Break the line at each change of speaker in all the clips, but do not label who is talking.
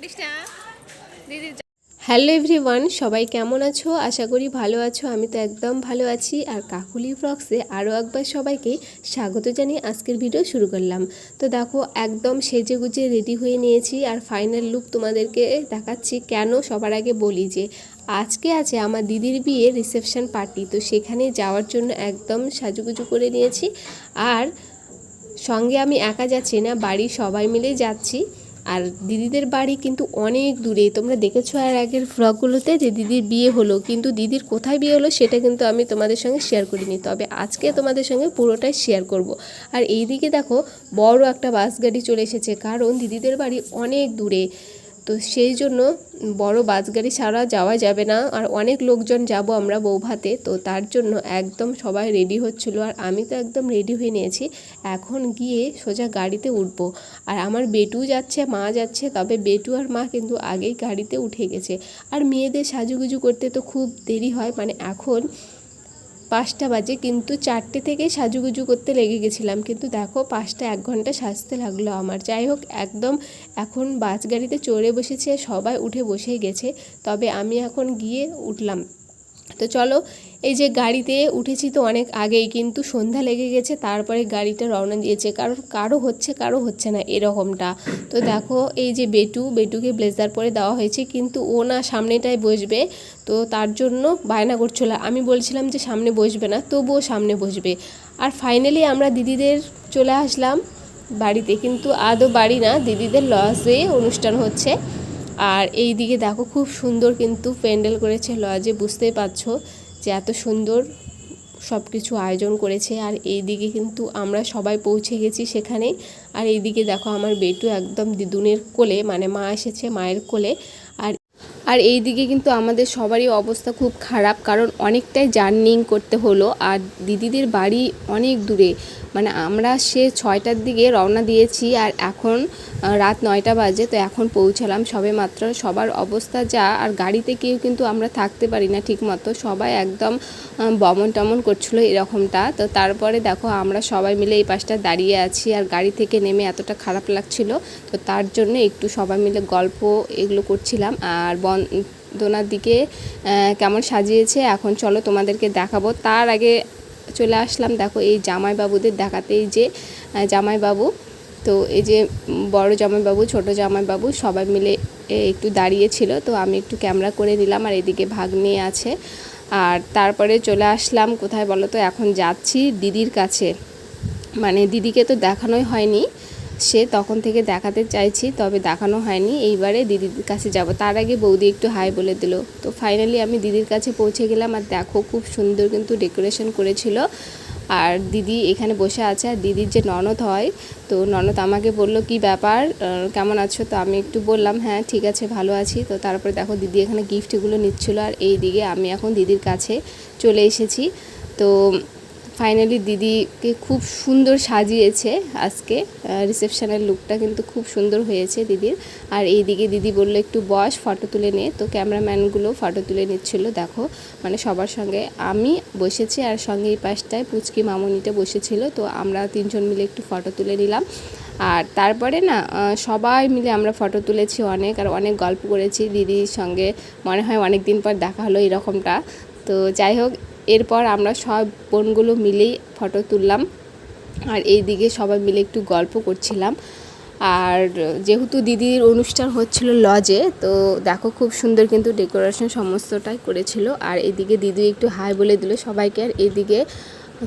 করিস না। দিদির
হ্যালো এভরিওয়ান, সবাই কেমন আছো? আশা করি ভালো আছো, আমি তো একদম ভালো আছি। আর কাকুলি ব্লগসে আরও একবার সবাইকে স্বাগত জানিয়ে আজকের ভিডিও শুরু করলাম। তো দেখো, একদম সেজে গুজে রেডি হয়ে নিয়েছি আর ফাইনাল লুক তোমাদেরকে দেখাচ্ছি। কেন সবার আগে বলি যে, আজকে আছে আমার দিদির বিয়ে রিসেপশন পার্টি তো সেখানে যাওয়ার জন্য একদম সাজুগুজু করে নিয়েছি। আর সঙ্গে আমি একা যাচ্ছি না, বাড়ির সবাই মিলে যাচ্ছি। আর দিদিদের বাড়ি কিন্তু অনেক দূরে তোমরা দেখেছ আর আগের ভ্লগগুলোতে যে দিদির বিয়ে হলো, কিন্তু দিদির কোথায় বিয়ে হলো সেটা কিন্তু আমি তোমাদের সঙ্গে শেয়ার করিনি। তবে আজকে তোমাদের সঙ্গে পুরোটাই শেয়ার করব। আর এইদিকে দেখো বড় একটা বাস গাড়ি চলে এসেছে, কারণ দিদিদের বাড়ি অনেক দূরে। তো সেই জন্য বড় বাস গাড়ি ছাড়া যাওয়া যাবে না। আর অনেক লোকজন যাব আমরা বৌভাতে, তো তার জন্য একদম সবাই রেডি হচ্ছিল। আর আমি তো একদম রেডি হয়ে নিয়েছি। এখন গিয়ে সোজা গাড়িতে উঠবো। আর আমার বেটু যাচ্ছে, মা যাচ্ছে, তবে বেটু আর মা কিন্তু আগেই গাড়িতে উঠে গেছে। আর মেয়েদের সাজুগুজু করতে তো খুব দেরি হয়। মানে এখন পাঁচটা বাজে, কিন্তু চারটে থেকে সাজুগুজু করতে লেগে গেছিলাম। কিন্তু দেখো, পাঁচটা এক ঘণ্টা সাজতে লাগল আমার। যাই হোক, একদম এখন বাস গাড়িতে চড়ে বসেছে সবাই উঠে বসেই গেছে। তবে আমি এখন গিয়ে উঠলাম। তো চলো, এই যে গাড়িতে উঠেছি তো অনেক আগেই, কিন্তু সন্ধ্যা লেগে গেছে, তারপরে গাড়িটা রওনা দিয়েছে। কারণ কারও হচ্ছে কারও হচ্ছে না এরকমটা। তো দেখো, এই যে বেটু, বেটুকে ব্লেজার পরে দেওয়া হয়েছে, কিন্তু ও না সামনেটায় বসবে, তো তার জন্য বায়না করছিল। আমি বলছিলাম যে সামনে বসবে না, তবুও সামনে বসবে। আর ফাইনালি আমরা দিদিদের চলে আসলাম বাড়িতে, কিন্তু আদৌ বাড়ি না, দিদিদের লজে অনুষ্ঠান হচ্ছে। আর এই দিকে দেখো খুব সুন্দর কিন্তু প্যান্ডেল করেছে লজে, বুঝতেই পারছ যে এত সুন্দর সব কিছু আয়োজন করেছে। আর এই দিকে কিন্তু আমরা সবাই পৌঁছে গেছি সেখানে আর এই দিকে দেখো আমার বেটু একদম দিদুনের কোলে মানে মা এসেছে মায়ের কোলে। আর আর এই দিকে কিন্তু আমাদের সবারই অবস্থা খুব খারাপ, কারণ অনেকটাই জার্নিং করতে হলো আর দিদিদের বাড়ি অনেক দূরে। মানে আমরা সে ছয়টার দিকে রওনা দিয়েছি আর এখন রাত নয়টা বাজে, তো এখন পৌঁছালাম সবে মাত্র সবার অবস্থা যা, আর গাড়িতে কেউ কিন্তু আমরা থাকতে পারি না ঠিক মতো সবাই একদম বমন টমন করছিল এরকমটা। তো তারপরে দেখো আমরা সবাই মিলে এই পাশটা দাঁড়িয়ে আছি আর গাড়ি থেকে নেমে এতটা খারাপ লাগছিল। তো তার জন্য একটু সবাই মিলে গল্প এগুলো করছিলাম। আর বন্দনার দিকে কেমন সাজিয়েছে। এখন চলো তোমাদেরকে দেখাবো। তার আগে চলে আসলাম, দেখো এই জামাইবাবুদের দেখাতে। এই যে জামাইবাবু, তো এই যে বড় জামাইবাবু, ছোট জামাইবাবু সবাই মিলে একটু দাঁড়িয়েছিল তো আমি একটু ক্যামেরা করে নিলাম আর এদিকে ভাগ্নে আছে। আর তারপরে চলে আসলাম, কোথায় বলো তো? এখন যাচ্ছি দিদির কাছে। মানে দিদিকে তো দেখানোই হয়নি। সে তখন থেকে দেখাতে চাইছি, তবে দেখানো হয়নি। এইবারে দিদির কাছে যাব। তার আগে বৌদি একটু হাই বলে দিল। তো ফাইনালি আমি দিদির কাছে পৌঁছে গেলাম আর দেখো, খুব সুন্দর কিন্তু ডেকোরেশন করেছিল। আর দিদি এখানে বসে আছে আর দিদির যে ননদ হয়, তো ননদ আমাকে বলল, কি ব্যাপার? কেমন আছো? তো আমি একটু বললাম হ্যাঁ ঠিক আছে, ভালো আছি। তো তারপরে দেখো, দিদি এখানে গিফটগুলো নিচ্ছিল। আর এই দিকে আমি এখন দিদির কাছে চলে এসেছি। তো ফাইনালি দিদিকে খুব সুন্দর সাজিয়েছে আজকে রিসেপশনের লুকটা কিন্তু খুব সুন্দর হয়েছে দিদির। আর এইদিকে দিদি বলল, একটু বস ফটো তুলে নে। তো ক্যামেরাম্যানগুলো ফটো তুলে নিচ্ছিল, দেখো। মানে সবার সঙ্গে আমি বসেছি আর সঙ্গে এই পাশটায় পুচকি মামনিটা বসেছিল, তো আমরা তিনজন মিলে একটু ফটো তুলে নিলাম। আর তারপরে না সবাই মিলে আমরা ফটো তুলেছি অনেক, আর অনেক গল্প করেছি। দিদির সঙ্গে মনে হয় অনেক দিন পর দেখা হলো এরকমটা। তো যাই হোক এরপর আমরা সব বোনগুলো মিলেই ফটো তুললাম। আর এই দিকে সবাই মিলে একটু গল্প করছিলাম। আর যেহেতু দিদির অনুষ্ঠান হচ্ছিল লজে, তো দেখো খুব সুন্দর কিন্তু ডেকোরেশন সমস্তটাই করেছিল। আর এদিকে দিদি একটু হাই বলে দিল সবাইকে, আর এদিকে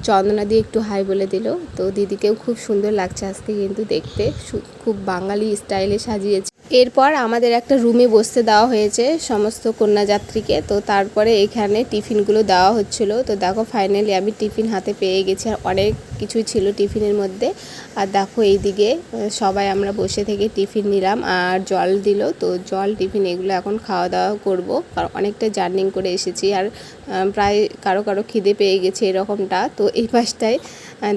চন্দনা দিয়ে একটু হাই বলে দিল। তো দিদিকেও খুব সুন্দর লাগছে আজকে কিন্তু দেখতে। খুব বাঙালি স্টাইলে সাজিয়েছে। এরপর আমাদের একটা রুমে বসতে দেওয়া হয়েছে সমস্ত কন্যাযাত্রীকে। তো তারপরে এখানে টিফিনগুলো দেওয়া হচ্ছিল। তো দেখো ফাইনালি আমি টিফিন হাতে পেয়ে গেছি আর অনেক কিছুই ছিল টিফিনের মধ্যে। আর দেখো এইদিকে সবাই আমরা বসে থেকে টিফিন নিলাম আর জল দিল। তো জল, টিফিন এগুলো এখন খাওয়া দাওয়া করব। কারণ অনেকটা জার্নিং করে এসেছি আর প্রায় কারও কারও খিদে পেয়ে গেছে এরকমটা। তো এই পাশটায়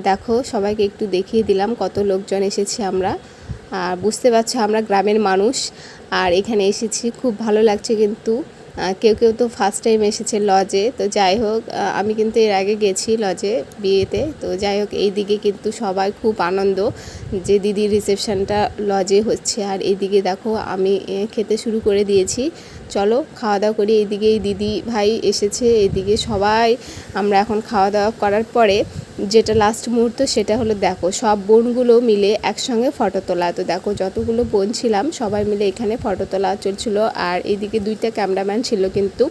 দেখো সবাইকে একটু দেখিয়ে দিলাম কত লোকজন এসেছি আমরা। আর বুঝতে পারছ আমরা গ্রামের মানুষ, আর এখানে এসেছি, খুব ভালো লাগছে কিন্তু। কেউ কেউ তো ফার্স্ট টাইম এসেছে লজে তো যাই হোক আমি কিন্তু এর আগে গেছি লজে বিয়েতে, তো যাই হোক, এই দিকে কিন্তু সবাই খুব আনন্দ যে দিদির রিসেপশনটা লজে হচ্ছে। আর এইদিকে দেখো, আমি খেতে শুরু করে দিয়েছি। চলো খাওয়া দাওয়া করি। এইদিকে এই দিদি ভাই এসেছে, এইদিকে সবাই। আমরা এখন খাওয়া দাওয়া করার পরে যেটা লাস্ট মুহূর্ত সেটা হলো দেখো, সব বোনগুলো মিলে একসঙ্গে ফটো তোলা। তো দেখো যতগুলো বোন ছিলাম, সবাই মিলে এখানে ফটো তোলা চলছিল। আর এইদিকে দুইটা ক্যামেরাম্যান ছিল কিন্তু,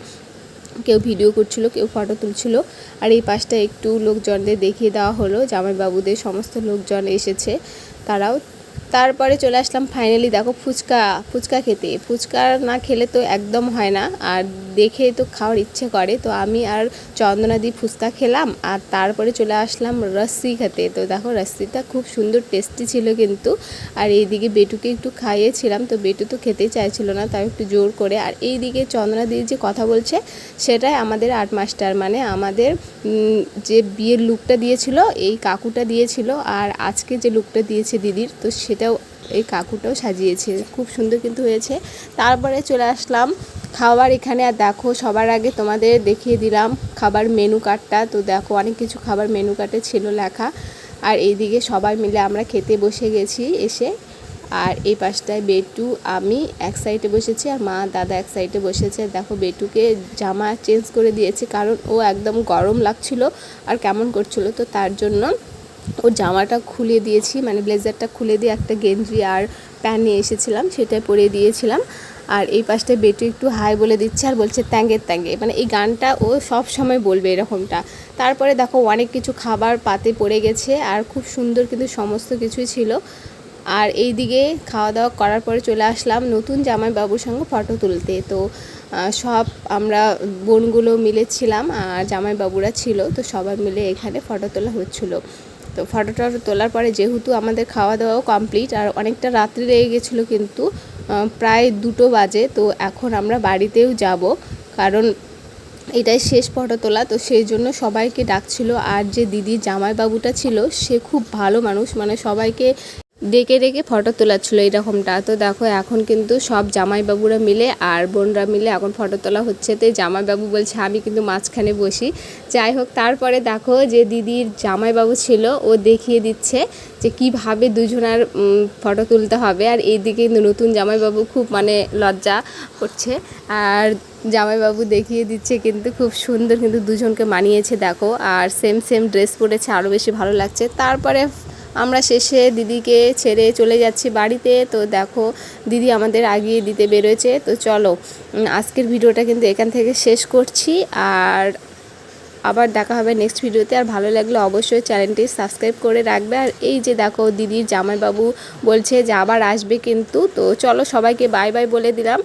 কেউ ভিডিও করছিল, কেউ ফটো তুলছিল। আর এই পাশটা একটু লোকজনদের দেখিয়ে দেওয়া হলো। জামাইবাবুদের সমস্ত লোকজন এসেছে, তারাও তারপরে চলে আসলাম ফাইনালি দেখো ফুচকা ফুচকা খেতে। ফুচকা না খেলে তো একদম হয় না। আর দেখে তো খাওয়ার ইচ্ছে করে। তো আমি আর চন্দনাদি ফুচকা খেলাম। আর তারপরে চলে আসলাম রস্সি খেতে। তো দেখো রস্সিটা খুব সুন্দর টেস্টি ছিল কিন্তু। আর এইদিকে বেটুকে একটু খাইয়েছিলাম। তো বেটু তো খেতেই চাইছিল না, তাও একটু জোর করে। আর এইদিকে চন্দনাদি যে কথা বলছে, সেটাই আমাদের আর্ট মাস্টার মানে আমাদের যে বিয়ের লুকটা দিয়েছিল, এই কাকুটা দিয়েছিল। আর আজকে যে লুকটা দিয়েছে দিদির, তো সেটাও, এই কাকুটাও সাজিয়েছে। খুব সুন্দর কিন্তু হয়েছে। তারপরে চলে আসলাম খাবার এখানে। আর দেখো, সবার আগে তোমাদের দেখিয়ে দিলাম খাবার মেনু কার্ডটা তো দেখো, অনেক কিছু খাবার মেনু কার্ডে ছিল লেখা। আর এইদিকে সবাই মিলে আমরা খেতে বসে গেছি এসে। আর এই পাশটায় বেটু, আমি এক সাইডে বসেছি আর মা, দাদা এক সাইডে বসেছে। দেখো, বেটুকে জামা চেঞ্জ করে দিয়েছে, কারণ ও একদম গরম লাগছিল আর কেমন করছিল। তো তার জন্য ওর জামাটা খুলে দিয়েছি মানে ব্লেজারটা খুলে দিয়ে একটা গেঞ্জি আর প্যান্ট নিয়ে এসেছিলাম সেটা পরে দিয়েছিলাম। আর এই পাশটায় বেটু একটু হাই বলে দিচ্ছে আর বলছে ট্যাঙ্গের ত্যাঙ্গে। মানে এই গানটা ও সব সময় বলবে এরকমটা। তারপরে দেখো, অনেক কিছু খাবার পাতে পড়ে গেছে আর খুব সুন্দর কিন্তু সমস্ত কিছুই ছিল। আর এই দিকে খাওয়া দাওয়া করার পরে চলে আসলাম নতুন জামাইবাবুর সঙ্গে ফটো তুলতে। তো সব আমরা বোনগুলো মিলেছিলাম আর জামাইবাবুরা ছিল, তো সবাই মিলে এখানে ফটো তোলা হচ্ছিল। তো ফটোটা টটো তোলার পরে যেহেতু আমাদের খাওয়া দাওয়াও কমপ্লিট আর অনেকটা রাত্রি লেগে গেছিল কিন্তু প্রায় দুটো বাজে, তো এখন আমরা বাড়িতেও যাব। কারণ এটাই শেষ ফটো তোলা, তো সেই জন্য সবাইকে ডাকছিল। আর যে দিদি জামাইবাবুটা ছিল, সে খুব ভালো মানুষ মানে সবাইকে ডেকে ডেকে ফটো তোলাচ্ছিল এরকমটা। তো দেখো এখন কিন্তু সব জামাইবাবুরা মিলে আর বোনরা মিলে এখন ফটো তোলা হচ্ছে। তো জামাইবাবু বলছে, আমি কিন্তু মাঝখানে বসি। যাই হোক, তারপরে দেখো যে দিদির জামাইবাবু ছিল, ও দেখিয়ে দিচ্ছে যে কীভাবে দুজনার ফটো তুলতে হবে। আর এইদিকে কিন্তু নতুন জামাইবাবু খুব মানে লজ্জা করছে। আর জামাইবাবু দেখিয়ে দিচ্ছে কিন্তু খুব সুন্দর কিন্তু দুজনকে মানিয়েছে, দেখো। আর সেম সেম ড্রেস পরেছে আরও বেশি ভালো লাগছে। তারপরে আমরা শেষে দিদিকে ছেড়ে চলে যাচ্ছি বাড়িতে। তো দেখো, দিদি আমাদের আগিয়ে দিতে বেরোয়েছে। তো চলো আজকের ভিডিওটা কিন্তু এখান থেকে শেষ করছি। আর আবার দেখা হবে নেক্সট ভিডিওতে। আর ভালো লাগলে অবশ্যই চ্যানেলটি সাবস্ক্রাইব করে রাখবে। আর এই যে দেখো, দিদির জামাইবাবু বলছে যে আবার আসবে কিন্তু। তো চলো সবাইকে বাই বাই বলে দিলাম।